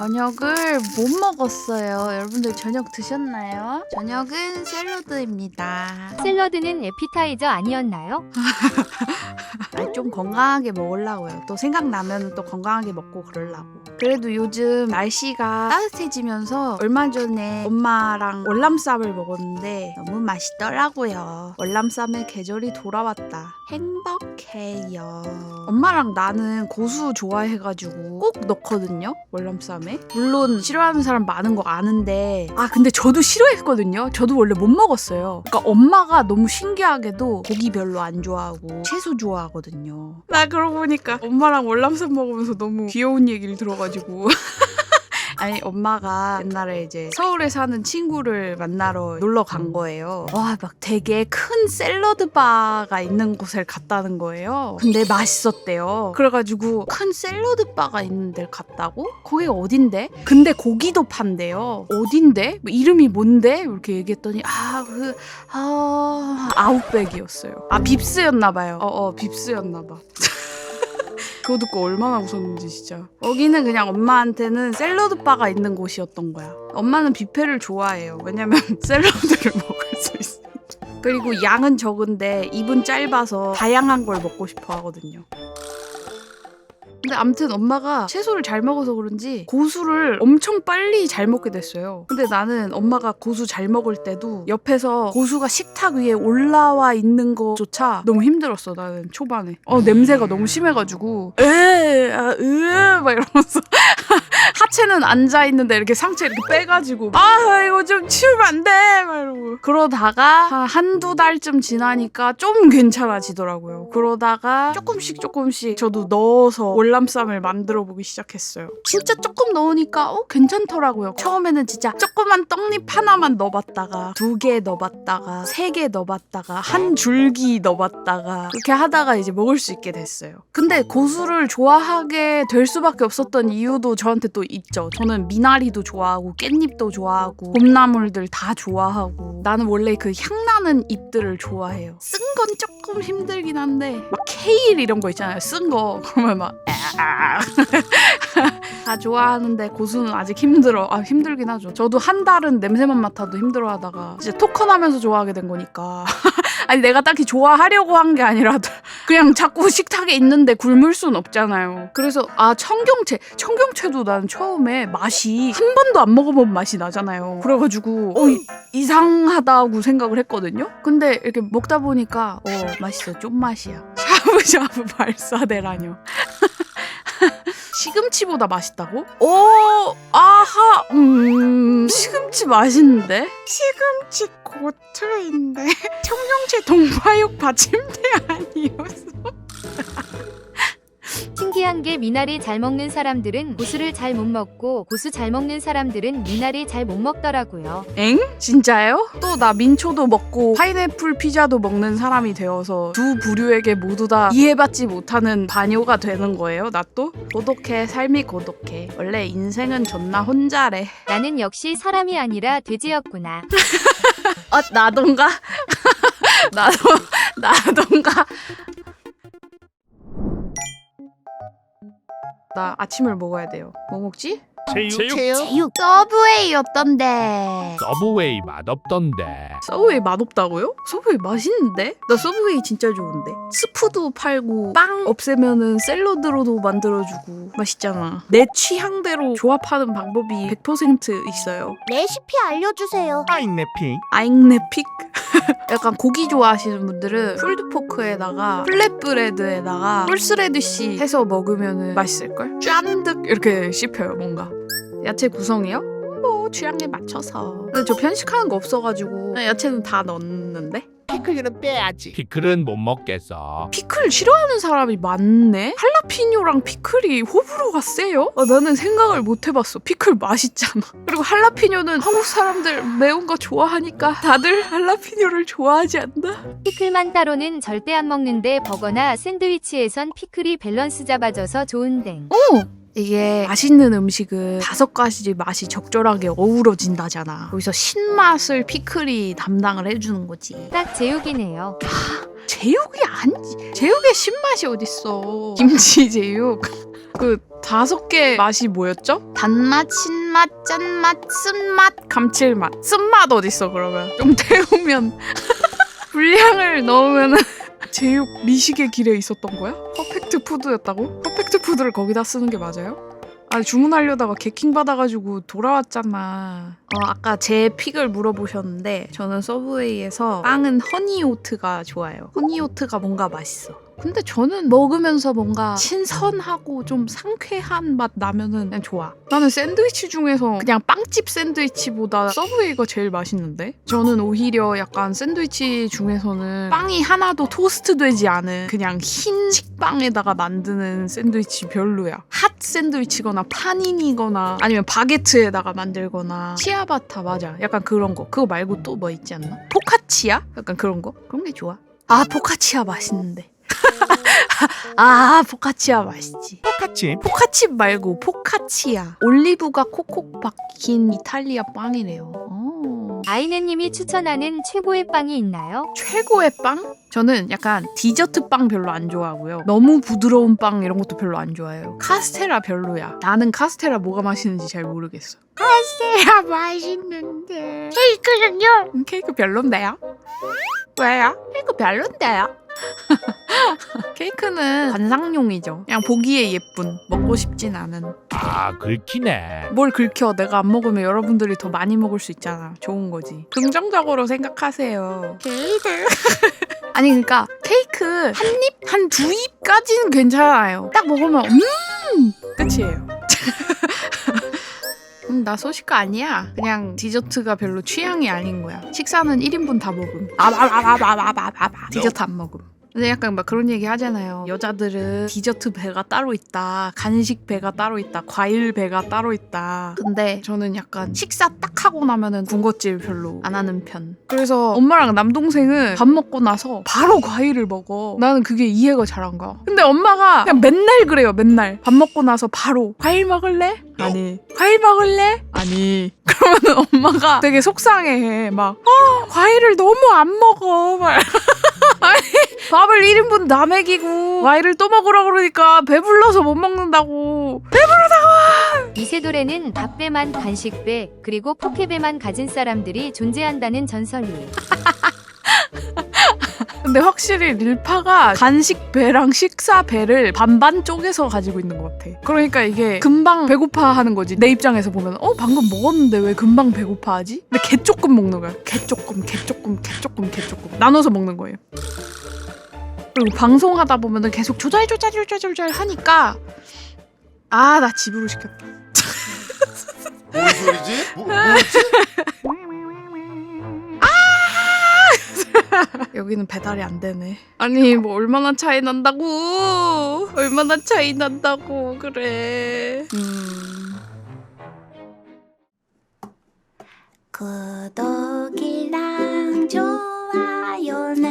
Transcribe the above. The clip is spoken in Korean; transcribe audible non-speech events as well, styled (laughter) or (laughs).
저녁을 못 먹었어요. 여러분들 저녁 드셨나요? 저녁은 샐러드입니다. 샐러드는 에피타이저 아니었나요? (laughs) 좀 건강하게 먹으려고요. 또 생각나면 또 건강하게 먹고 그러려고. 그래도 요즘 날씨가 따뜻해지면서 얼마 전에 엄마랑 월남쌈을 먹었는데 너무 맛있더라고요. 월남쌈의 계절이 돌아왔다. 행복해요. 엄마랑 나는 고수 좋아해가지고 꼭 넣거든요. 월남쌈에. 물론 싫어하는 사람 많은 거 아는데 아 근데 저도 싫어했거든요. 저도 원래 못 먹었어요. 그러니까 엄마가 너무 신기하게도 고기 별로 안 좋아하고 채소 좋아하거든요. 나 그러고 보니까 엄마랑 월남쌈 먹으면서 너무 귀여운 얘기를 들어가지고 (laughs) 아니 엄마가 옛날에 이제 서울에 사는 친구를 만나러 놀러 간 거예요. 와 막 되게 큰 샐러드 바가 있는 곳을 갔다는 거예요. 근데 맛있었대요. 그래가지고 큰 샐러드 바가 있는 데를 갔다고? 거기가 어딘데? 근데 고기도 판대요. 어딘데? 뭐 이름이 뭔데? 이렇게 얘기했더니 아그 아, 아웃백이었어요. 아 빕스였나 봐요. 어어 빕스였나 봐. (laughs) 그거 듣고 얼마나 웃었는지 진짜. 여기는 그냥 엄마한테는 샐러드 바가 있는 곳이었던 거야. 엄마는 뷔페를 좋아해요. 왜냐면 (laughs) 샐러드를 먹을 수 있어. 그리고 양은 적은데 입은 짧아서 다양한 걸 먹고 싶어 하거든요. 근데 암튼 엄마가 채소를 잘 먹어서 그런지 고수를 엄청 빨리 잘 먹게 됐어요. 근데 나는 엄마가 고수 잘 먹을 때도 옆에서 고수가 식탁 위에 올라와 있는 거조차 너무 힘들었어. 나는 초반에. 어 냄새가 너무 심해가지고 에으 막 이러면서 (laughs) 하체는 앉아 있는데 이렇게 상체 이렇게 빼가지고 아 이거 좀 치우면 안 돼. 막 이러고 그러다가 한 한두 달쯤 지나니까 좀 괜찮아지더라고요. 그러다가 조금씩 조금씩 저도 넣어서 월남쌈을 만들어 보기 시작했어요. 진짜 조금 넣으니까 어 괜찮더라고요. 처음에는 진짜 조그만 떡잎 하나만 넣어봤다가 두 개 넣어봤다가 세 개 넣어봤다가 한 줄기 넣어봤다가 이렇게 하다가 이제 먹을 수 있게 됐어요. 근데 고수를 좋아하게 될 수밖에 없었던 이유도 저한테 또 있죠. 저는 미나리도 좋아하고 깻잎도 좋아하고 봄나물들 다 좋아하고 나는 원래 그 향나는 잎들을 좋아해요. 쓴 건 조금 힘들긴 한데 막 케일 이런 거 있잖아요. 쓴 거 그러면 막 (laughs) 다 좋아하는데 고수는 아직 힘들어. 아 힘들긴 하죠. 저도 한 달은 냄새만 맡아도 힘들어하다가 이제 토컨하면서 좋아하게 된 거니까. (laughs) 아니 내가 딱히 좋아하려고 한 게 아니라 (laughs) 그냥 자꾸 식탁에 있는데 굶을 순 없잖아요. 그래서 아 청경채, 청경채도 난 처음에 맛이 한 번도 안 먹어본 맛이 나잖아요. 그래가지고 어 이- 이상하다고 생각을 했거든요. 근데 이렇게 먹다 보니까 어 맛있어, 좀 맛이야. 샤브샤브 발사대라뇨. 시금치보다 맛있다고? 오, 아하, 음, 시금치 맛있는데? 시금치 고트인데 청경채 동파육 받침대 아니었어? 신기한 게 미나리 잘 먹는 사람들은 고수를 잘 못 먹고 고수 잘 먹는 사람들은 미나리 잘 못 먹더라고요. 엥? 진짜요? 또 나 민초도 먹고 파인애플 피자도 먹는 사람이 되어서 두 부류에게 모두 다 이해받지 못하는 반요가 되는 거예요, 나 또? 고독해, 삶이 고독해. 원래 인생은 존나 혼자래. 나는 역시 사람이 아니라 돼지였구나. (laughs) 어, 나던가? (laughs) 나도, 나던가? 나 아침을 먹어야 돼요. 뭐 먹지? 체육, 제육. 서브웨이였던데. 서브웨이 맛없던데 서브웨이 맛없다고요? 서브웨이 맛있는데? 나 서브웨이 진짜 좋은데. 스프도 팔고 빵 없애면은 샐러드로도 만들어주고 맛있잖아. 내 취향대로 조합하는 방법이 100% 있어요. 레시피 알려주세요. 아잉네핑 아잉네픽? (laughs) 약간 고기 좋아하시는 분들은 풀드포크에다가 플랫브레드에다가 풀스레드시 해서 먹으면 맛있을걸? 짠득 이렇게 씹혀요 뭔가 야채 구성이요? 뭐 취향에 맞춰서 근데 저 편식하는 거 없어가지고 그냥 야채는 다 넣는데 피클리는 빼야지. 피클은 못 먹겠어 피클 싫어하는 사람이 많네? 할라피뇨랑 피클이 호불호가 세요? 아, 나는 생각을 못 해봤어. 피클 맛있잖아. 그리고 할라피뇨는 한국 사람들 매운 거 좋아하니까 다들 할라피뇨를 좋아하지 않나? 피클만 따로는 절대 안 먹는데 버거나 샌드위치에선 피클이 밸런스 잡아줘서 좋은 댕. 이게 맛있는 음식은 다섯 가지 맛이 적절하게 어우러진다잖아. 거기서 신맛을 피클이 담당을 해주는 거지. 딱 제육이네요. 제육이 아니지. 제육에 신맛이 어딨어. 김치 제육. 그 다섯 개 맛이 뭐였죠? 단맛, 신맛, 짠맛, 쓴맛, 감칠맛. 쓴맛 어딨어 그러면? 좀 태우면 (laughs) 분량을 넣으면 (laughs) 제육 미식의 길에 있었던 거야? 퍼펙트 푸드였다고? 퍼펙트 푸드를 거기다 쓰는 게 맞아요? 아니 주문하려다가 개킹 받아가지고 돌아왔잖아. 어, 아까 제 픽을 물어보셨는데 저는 서브웨이에서 빵은 허니오트가 좋아요. 허니오트가 뭔가 맛있어. 근데 저는 먹으면서 뭔가 신선하고 좀 상쾌한 맛 나면은 그냥 좋아. 나는 샌드위치 중에서 그냥 빵집 샌드위치보다 서브웨이가 제일 맛있는데? 저는 오히려 약간 샌드위치 중에서는 빵이 하나도 토스트 되지 않은 그냥 흰 식빵에다가 만드는 샌드위치 별로야. 핫 샌드위치거나 파닌이거나 아니면 바게트에다가 만들거나 치아바타 맞아. 약간 그런 거. 그거 말고 또 뭐 있지 않나? 포카치야? 약간 그런 거? 그런 게 좋아. 아 포카치야 맛있는데. 아 포카치야 맛있지. 똑같이 포카칩 말고 포카치야. 올리브가 콕콕 박힌 이탈리아 빵이래요. 어. 아이네님이 추천하는 최고의 빵이 있나요? 최고의 빵? 저는 약간 디저트 빵 별로 안 좋아하고요. 너무 부드러운 빵 이런 것도 별로 안 좋아해요. 카스테라 별로야. 나는 카스테라 뭐가 맛있는지 잘 모르겠어. 카스테라 맛있는데. 케이크는요? 음, 케이크 별론데요? 왜요? 케이크 별론데요? (laughs) 케이크는 관상용이죠. 그냥 보기에 예쁜, 먹고 싶진 않은. 아 긁히네 뭘 긁혀? 내가 안 먹으면 여러분들이 더 많이 먹을 수 있잖아. 좋은 거지. 긍정적으로 생각하세요. 케이크. (laughs) 아니 그러니까 케이크 한 입, 한 두 입까지는 괜찮아요. 딱 먹으면 음 끝이에요. 음, 나 소식가 아니야. 그냥 디저트가 별로 취향이 아닌 거야. 식사는 1인분 다 먹음. 아바바바바바바바. 디저트 안 먹음. 근데 약간 막 그런 얘기 하잖아요. 여자들은 디저트 배가 따로 있다. 간식 배가 따로 있다. 과일 배가 따로 있다. 근데 저는 약간 식사 딱 하고 나면은 군것질 별로 안 하는 편. 그래서 엄마랑 남동생은 밥 먹고 나서 바로 과일을 먹어. 나는 그게 이해가 잘 안 가. 근데 엄마가 그냥 맨날 그래요. 맨날. 밥 먹고 나서 바로 과일 먹을래? 아니. 과일 먹을래? 아니. (laughs) 그러면 엄마가 되게 속상해해. 막, 아, 과일을 너무 안 먹어. 막. (laughs) 아니, 밥을 1인분 다 먹이고, 과일을 또 먹으라 그러니까 배불러서 못 먹는다고. 이세돌에는 밥배만 간식배 그리고 포케배만 가진 사람들이 존재한다는 전설이. (laughs) 근데 확실히 릴파가 간식 배랑 식사 배를 반반 쪼개서 가지고 있는 것 같아. 그러니까 이게 금방 배고파 하는 거지. 내 입장에서 보면, 어, 방금 먹었는데 왜 금방 배고파 하지? 근데 개 조금 먹는 거야. 개 조금, 개 조금, 개 조금, 개 조금. 나눠서 먹는 거예요. 그리고 방송하다 보면은 계속 조잘조잘조잘조잘 하니까, 아, 나 집으로 시켰다. (laughs) 뭔 소리지? 뭐, 뭐였지? (laughs) 여기는 배달이 안 되네. 아니 뭐 얼마나 차이 난다고? 얼마나 차이 난다고 그래. 음. 구독이랑 좋아요는